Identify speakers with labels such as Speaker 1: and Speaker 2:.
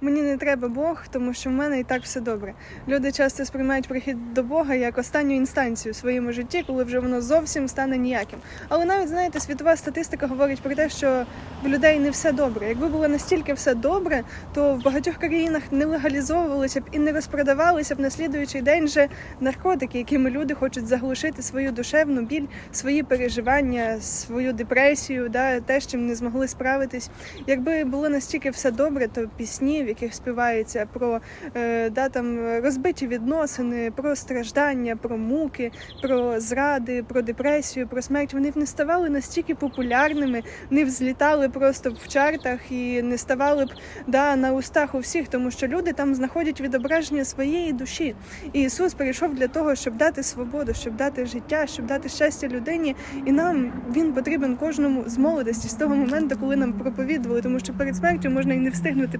Speaker 1: мені не треба Бог, тому що в мене і так все добре. Люди часто сприймають прихід до Бога як останню інстанцію в своєму житті, коли вже воно зовсім стане ніяким. Але навіть знаєте, світова статистика говорить про те, що в людей не все добре. Якби було настільки все добре, то в багатьох країнах не легалізовувалися б і не розпродавалися б на слідуючий день вже наркотики, якими люди хочуть заглушити свою душевну біль, свої переживання, свою депресію, да, те, з чим не змогли справитись. Якби було настільки все добре, то пісні, в яких співається про е, да, там, розбиті відносини, про страждання, про муки, про зради, про депресію, про смерть, вони б не ставали настільки популярними, не взлітали просто в чартах і не ставали б да, на устах у всіх, тому що люди там знаходять відображення своєї душі. І Ісус прийшов для того, щоб дати свободу, щоб дати життя, щоб дати щастя людині. І нам він потрібен кожному з молодості, з того моменту, коли нам проповідували, тому що перед смертю можна і не встигнути